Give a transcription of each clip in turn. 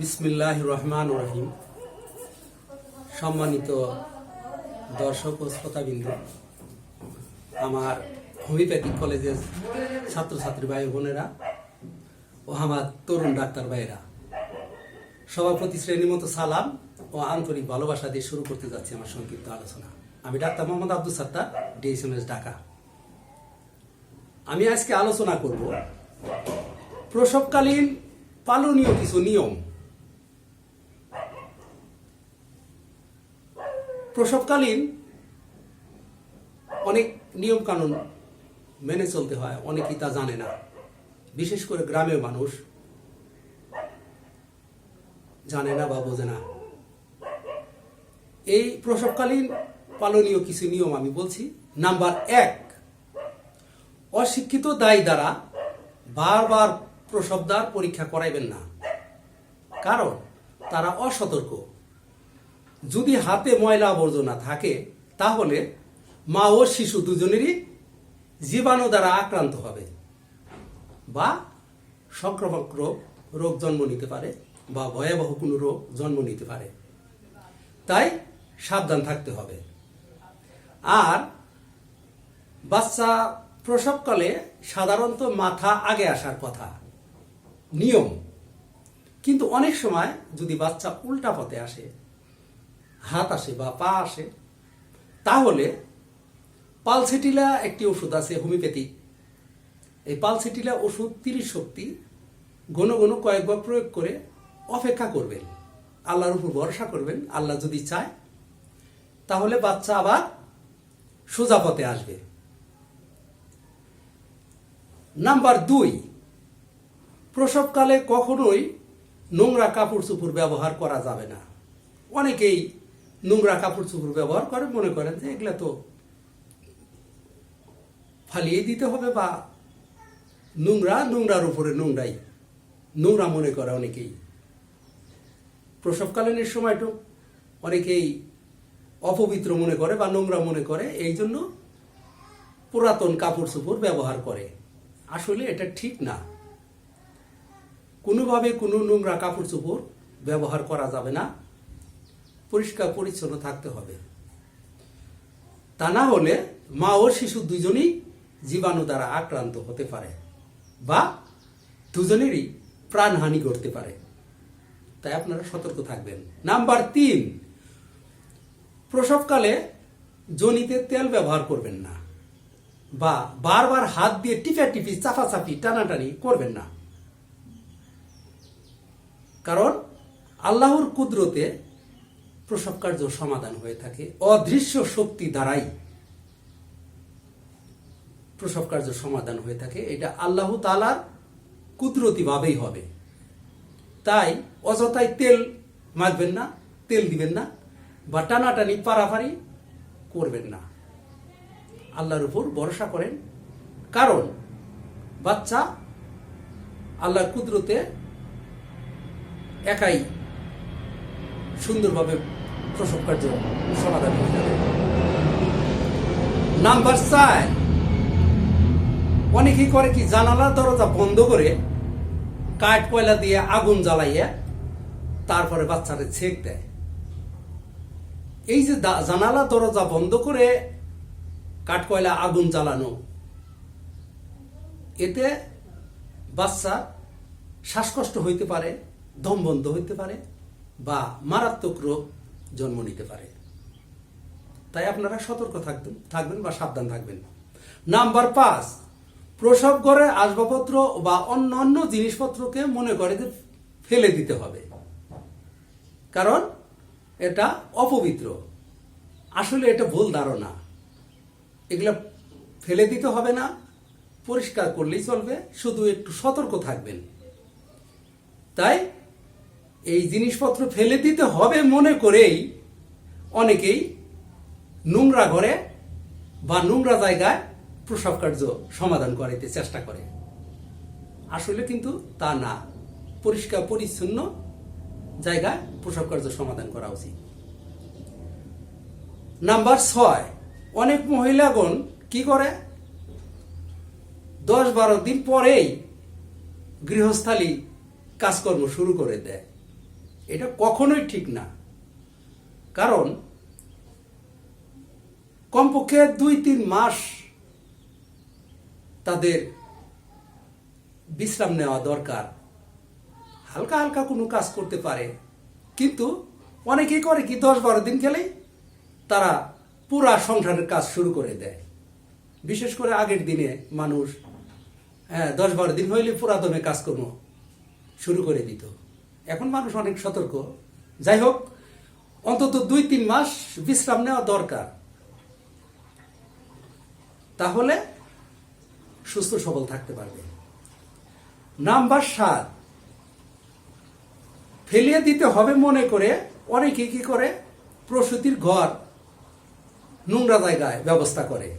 বিসমিল্লাহ রহমান রহিম। সম্মানিত দর্শক ও শ্রোতাবৃন্দ, আমার হোমিওপ্যাথিক কলেজের ছাত্রছাত্রী ভাই বোনেরা ও আমার তরুণ ডাক্তার ভাইয়েরা, সভাপতি শ্রেণির মতো সালাম ও আন্তরিক ভালোবাসা দিয়ে শুরু করতে যাচ্ছি আমার সংক্ষিপ্ত আলোচনা। আমি ডাক্তার মোহাম্মদ আব্দুল সাত্তার, ডিএসএমএস ঢাকা। আমি আজকে আলোচনা করব প্রসবকালীন পালনীয় কিছু নিয়ম প্রসবকালীন অনেক নিয়ম কানুন মেনে চলতে হয়, অনেকেই তা জানে না। বিশেষ করে গ্রামের মানুষ জানে না বা বোঝে না। এই প্রসবকালীন পালনীয় কিছু নিয়ম আমি বলছি। নাম্বার এক, অশিক্ষিত দায়ী দ্বারা বারবার প্রসবদার পরীক্ষা করাইবেন না। কারণ তারা অসতর্ক। যদি হাতে ময়লা আবর্জনা থাকে, তাহলে মা ও শিশু দুজনেরই জীবাণু দ্বারা আক্রান্ত হবে বা সংক্রামক রোগ রোগ জন্ম নিতে পারে বা ভয়াবহ কোনো রোগ জন্ম নিতে পারে। তাই সাবধান থাকতে হবে। আর বাচ্চা প্রসবকালে সাধারণত মাথা আগে আসার কথা, নিয়ম। কিন্তু অনেক সময় যদি বাচ্চা উল্টা পথে আসে হাত আসে বা পা আসে, তাহলে পালসেটিলা একটি ওষুধ আছে হোমিওপ্যাথিক এই পালসেটিলা ওষুধ তিরিশ শক্তি ঘন ঘন কয়েকবার প্রয়োগ করে অপেক্ষা করবেন। আল্লাহর উপর ভরসা করবেন, আল্লাহ যদি চায়, তাহলে বাচ্চা আবার সোজা পথে আসবে। নাম্বার দুই, প্রসবকালে কখনোই নোংরা কাপড় চোপড় ব্যবহার করা যাবে না। অনেকেই নোংরা কাপড় চোপড় ব্যবহার করে, মনে করেন যে এগুলা তো ফালিয়ে দিতে হবে বা নোংরা, নোংরার উপরে নোংরাই। নোংরা মনে করে অনেকেই। প্রসবকালীনের সময়টা অনেকেই অপবিত্র মনে করে বা নোংরা মনে করে, এই জন্য পুরাতন কাপড় চোপড় ব্যবহার করে। আসলে এটা ঠিক না। কোনোভাবে কোনো নোংরা কাপড় চোপড় ব্যবহার করা যাবে না। পরিষ্কার পরিচ্ছন্ন থাকতে হবে। তা না হলে মা ও শিশু দুজনেই জীবাণু দ্বারা আক্রান্ত হতে পারে বা দুজনেরই প্রাণহানি করতে পারে। তাই আপনারা সতর্ক থাকবেন। নাম্বার তিন, প্রসবকালে জনিতে তেল ব্যবহার করবেন না বা বারবার হাত দিয়ে টিপা টিপি চাপাচাপি টানাটানি করবেন না। কারণ আল্লাহর কুদরতে প্রসব কার্য সমাধান হয়ে থাকে। অদৃশ্য শক্তি দ্বারাই প্রসব কার্য সমাধান হয়ে থাকে। এটা আল্লাহ তালার কুদরতি ভাবেই হবে। তাই অযথায় তেল মাখবেন না, তেল দিবেন না বা টানাটানি, পারাপারি করবেন না। আল্লাহর উপর ভরসা করেন। কারণ বাচ্চা আল্লাহর কুদরতে একাই সুন্দরভাবে প্রসব কার্য সমাধান হয়ে যাবে। নাম্বার চার। অনেকেই করে কি জানালার দরজা বন্ধ করে কাঠ কয়লা দিয়ে আগুন জ্বালাইয়া তারপরে বাচ্চারে ছেক দেয়। এই যে জানালা, দরজা বন্ধ করে কাঠ কয়লা আগুন জ্বালানো, এতে বাচ্চা শ্বাসকষ্ট হইতে পারে, দম বন্ধ হইতে পারে বা মারাত্মক রোগ জন্ম নিতে পারে। তাই আপনারা সতর্ক থাকবেন থাকবেন বা সাবধান থাকবেন। নাম্বার পাঁচ প্রসব ঘরে আসবাবপত্র বা অন্য অন্য জিনিসপত্রকে মনে করে যে ফেলে দিতে হবে। কারণ এটা অপবিত্র। আসলে এটা ভুল ধারণা। এগুলা ফেলে দিতে হবে না, পরিষ্কার করলেই চলবে, শুধু একটু সতর্ক থাকবেন। তাই এই জিনিসপত্র ফেলে দিতে হবে মনে করেই অনেকেই নোংরা ঘরে বা নোংরা জায়গায় প্রসব কার্য সমাধান করাইতে চেষ্টা করে। আসলে কিন্তু তা না। পরিষ্কার, পরিচ্ছন্ন জায়গায় প্রসব কার্য সমাধান করা উচিত। নাম্বার ছয়, অনেক মহিলাগণ কি করে? দশ বারো দিন পরেই গৃহস্থালী কাজকর্ম শুরু করে দেয়। এটা কখনোই ঠিক না। কারণ কমপক্ষে দুই তিন মাস তাদের বিশ্রাম নেওয়া দরকার। হালকা হালকা কোনো কাজ করতে পারে। কিন্তু অনেকেই করে কি, দশ বারো দিন খেলেই তারা পুরা সংসারের কাজ শুরু করে দেয়। বিশেষ করে আগের দিনে মানুষ হ্যাঁ দশ বারো দিন হইলে পুরাদমে কাজকর্ম শুরু করে দিত। এখন মানুষ অনেক সতর্ক। যাই হোক, অন্তত দুই তিন মাস বিশ্রাম নেওয়া দরকার। তাহলে সুস্থ সবল থাকতে পারবে। নাম্বার সাত, ফেলিয়ে দিতে হবে মনে করে অনেকে কি করে? প্রসূতির ঘর নোংরা জায়গায় ব্যবস্থা করে।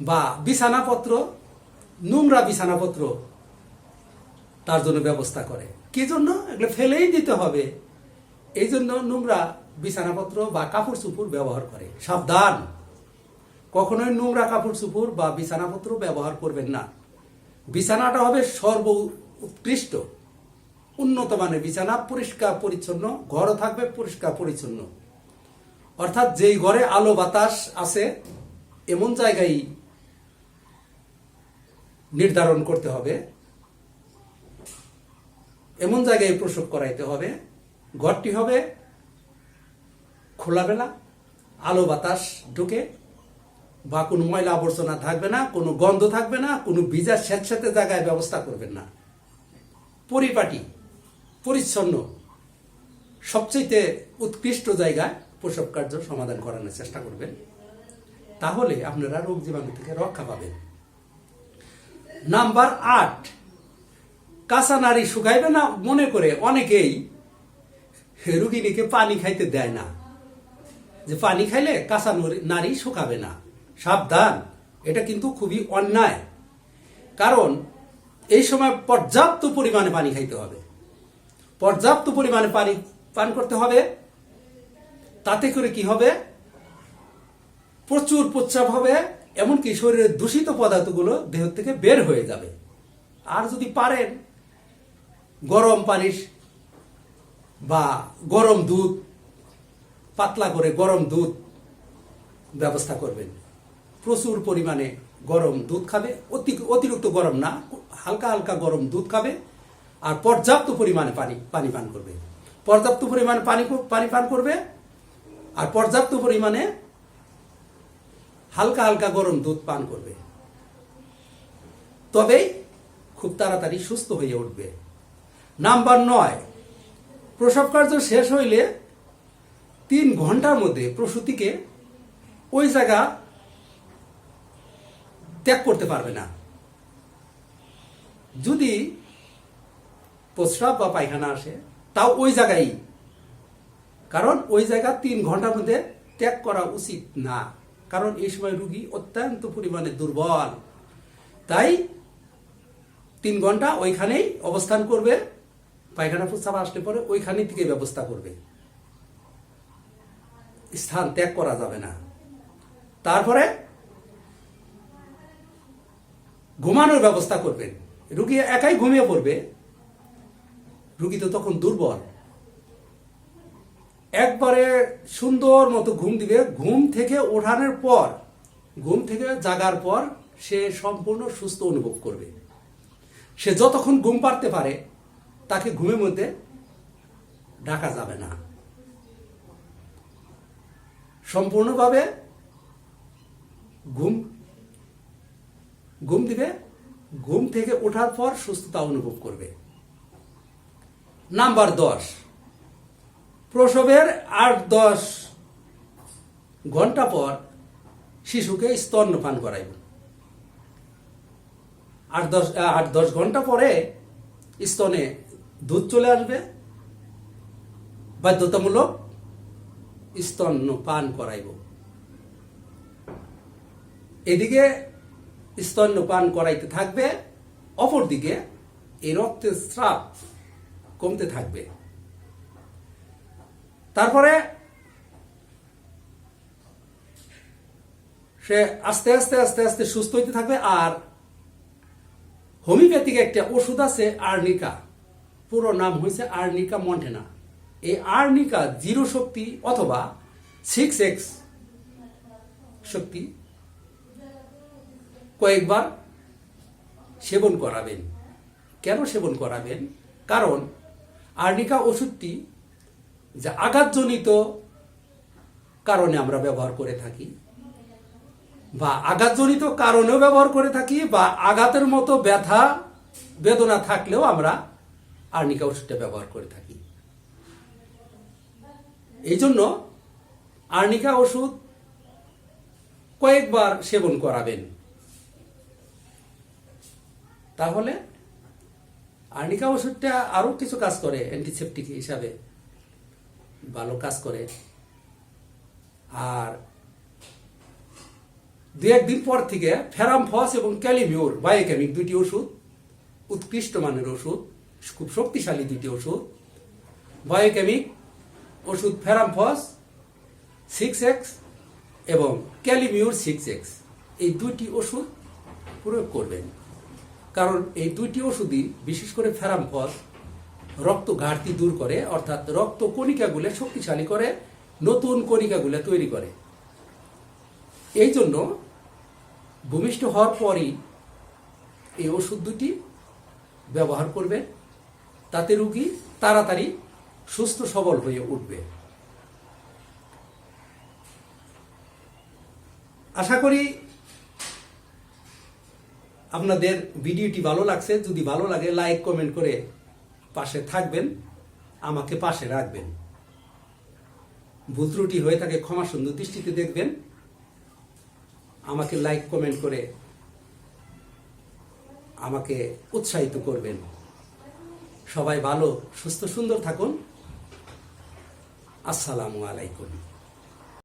বা বিছানাপত্র, নোংরা বিছানাপত্র তার জন্য ব্যবস্থা করে। কি জন্য? এগুলো ফেলেই দিতে হবে। এই জন্য নোংরা বিছানাপত্র বা কাপড় চুপুর ব্যবহার করে। সাবধান। কখনোই নোংরা কাপড় চুপুর বা বিছানাপত্র ব্যবহার করবেন না। বিছানাটা হবে সর্ব উৎকৃষ্ট। উন্নত মানের বিছানা, পরিষ্কার পরিচ্ছন্ন, ঘরও থাকবে পরিষ্কার পরিচ্ছন্ন। অর্থাৎ যেই ঘরে আলো বাতাস আছে, এমন জায়গায় নির্ধারণ করতে হবে। এমন জায়গায় প্রসব করাইতে হবে, ঘরটি হবে খোলাবেলা আলো বাতাস ঢুকে, বা কোনো ময়লা আবর্জনা থাকবে না, কোনো গন্ধ থাকবে না, কোনো ভিজা স্যাঁতস্যাঁতে জায়গায় ব্যবস্থা করবেন না। পরিপাটি, পরিচ্ছন্ন সবচেয়ে উৎকৃষ্ট জায়গায় প্রসব কার্য সমাধান করানোর চেষ্টা করবেন। তাহলে আপনারা রোগ জীবাণু থেকে রক্ষা পাবেন। নাম্বার আট কাঁচা নারী শুকাইবে না মনে করে অনেকেই রুগীনিকে পানি খাইতে দেয় না। যে পানি খাইলে কাঁচা নরি- শুকাবে না। সাবধান, এটা কিন্তু খুবই অন্যায়। কারণ এই সময় পর্যাপ্ত পরিমাণে পানি খাইতে হবে। পর্যাপ্ত পরিমাণে পানি পান করতে হবে। তাতে করে কি হবে? প্রচুর প্রস্রাব হবে, এমনকি শরীরের দূষিত পদার্থগুলো দেহ থেকে বের হয়ে যাবে। আর যদি পারেন গরম পানি বা গরম দুধ, পাতলা করে গরম দুধ ব্যবস্থা করবেন। প্রচুর পরিমাণে গরম দুধ খাবে, অতি, অতিরিক্ত গরম না, হালকা হালকা গরম দুধ খাবে আর পর্যাপ্ত পরিমাণে পানি পানি পান করবে। পর্যাপ্ত পরিমাণে পানি পানি পান করবে আর পর্যাপ্ত পরিমাণে হালকা হালকা গরম দুধ পান করবে। তবেই খুব তাড়াতাড়ি সুস্থ হয়ে উঠবে। নাম্বার নয়, প্রসব কার্য শেষ হইলে তিন ঘণ্টার মধ্যে প্রসূতিকে ওই জায়গা ত্যাগ করতে পারবে না। যদি প্রস্রাব বা পায়খানা আসে, তাও ওই জায়গায় কারণ ওই জায়গা তিন ঘণ্টার মধ্যে ত্যাগ করা উচিত না। কারণ এই সময় রুগী অত্যন্ত পরিমাণে দুর্বল। তাই তিন ঘণ্টা ওইখানেই অবস্থান করবে। পায়খানা প্রস্রাব আসলে পরে ওইখানে থেকে ব্যবস্থা করবে। স্থান ত্যাগ করা যাবে না। তারপরে ঘুমানোর ব্যবস্থা করবেন। রুগী একাই ঘুমিয়ে পড়বে। রুগী তো তখন দুর্বল। একবারে সুন্দর মতো ঘুম দিবে। ঘুম থেকে ওঠানোর পর, ঘুম থেকে জাগার পর সে সম্পূর্ণ সুস্থ অনুভব করবে। সে যতক্ষণ ঘুম পারতে পারে তাকে ঘুমের মধ্যে ডাকা যাবে না। সম্পূর্ণভাবে ঘুম ঘুম দিবে, ঘুম থেকে ওঠার পর সুস্থতা অনুভব করবে। নাম্বার দশ, প্রসবের আট দশ ঘণ্টা পর শিশুকে স্তন্যপান করাইব। আট দশ আট দশ ঘণ্টা পরে স্তনে দুধ চলে আসবে। বাধ্যতামূলক স্তন্যপান করাইব। এদিকে স্তন্যপান করাইতে থাকবে, অপরদিকে এই রক্তের স্রাব কমতে থাকবে। তারপরে সে আস্তে আস্তে আস্তে আস্তে সুস্থ হইতে থাকবে, আর হোমিওপ্যাথিক একটা ওষুধ আছে আর্নিকা। পুরো নাম হয়েছে আর্নিকা মন্টেনা। এই আর্নিকা জিরো শক্তি অথবা সিক্স এক্স শক্তি কয়েকবার সেবন করাবেন। কেন সেবন করাবেন? কারণ আর্নিকা ওষুধটি যে আঘাতজনিত কারণে আমরা ব্যবহার করে থাকি বা আঘাতজনিত কারণেও ব্যবহার করে থাকি বা আঘাতের মতো ব্যথা, বেদনা থাকলেও আমরা আর্নিকা ওষুধটা ব্যবহার করে থাকি। এই জন্য আর্নিকা ওষুধ কয়েকবার সেবন করাবেন। তাহলে আর্নিকা ওষুধটা আরও কিছু কাজ করে অ্যান্টিসেপটিক হিসাবে ভালো কাজ করে। আর দু একদিন পর থেকে ফেরাম ফেরামফস এবং ক্যালিমিউর বায়োকেমিক দুটি ওষুধ, উৎকৃষ্ট মানের ওষুধ খুব শক্তিশালী দুটি ওষুধ। বায়োকেমিক ওষুধ ফেরামফস সিক্স এক্স এবং ক্যালিমিউর সিক্স এক্স এই দুইটি ওষুধ প্রয়োগ করবেন। কারণ এই দুইটি ওষুধই বিশেষ করে ফেরামফস রক্ত ঘাটতি দূর করে, অর্থাৎ রক্ত কণিকাগুলো শক্তিশালী করে, নতুন কণিকাগুলো তৈরি করে। এই জন্য ভূমিষ্ঠ হওয়ার পরই এই ওষুধ দুটি ব্যবহার করবে তাতে রুগী তাড়াতাড়ি সুস্থ সবল হয়ে উঠবে। আশা করি আপনাদের ভিডিওটি ভালো লাগছে। যদি ভালো লাগে, লাইক, কমেন্ট করে পাশে থাকবেন, আমাকে পাশে রাখবেন। ভুল ত্রুটি হয়ে থাকে, ক্ষমা সুন্দর দৃষ্টিতে দেখবেন। আমাকে লাইক, কমেন্ট করে আমাকে উৎসাহিত করবেন। সবাই ভালো সুস্থ সুন্দর থাকুন। আসসালামু আলাইকুম।